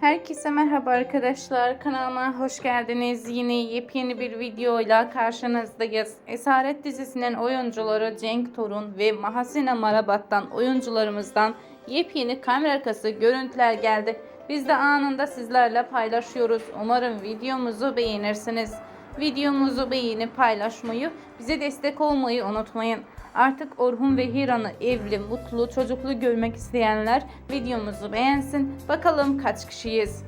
Herkese merhaba arkadaşlar. Kanalıma hoş geldiniz. Yine yepyeni bir videoyla karşınızdayız. Esaret dizisinin oyuncuları Cenk Torun ve Mahasina Marabat'tan oyuncularımızdan yepyeni kamera arkası görüntüler geldi. Biz de anında sizlerle paylaşıyoruz. Umarım videomuzu beğenirsiniz. Videomuzu beğenip paylaşmayı, bize destek olmayı unutmayın. Artık Orhun ve Hiran'ı evli, mutlu, çocuklu görmek isteyenler videomuzu beğensin. Bakalım kaç kişiyiz?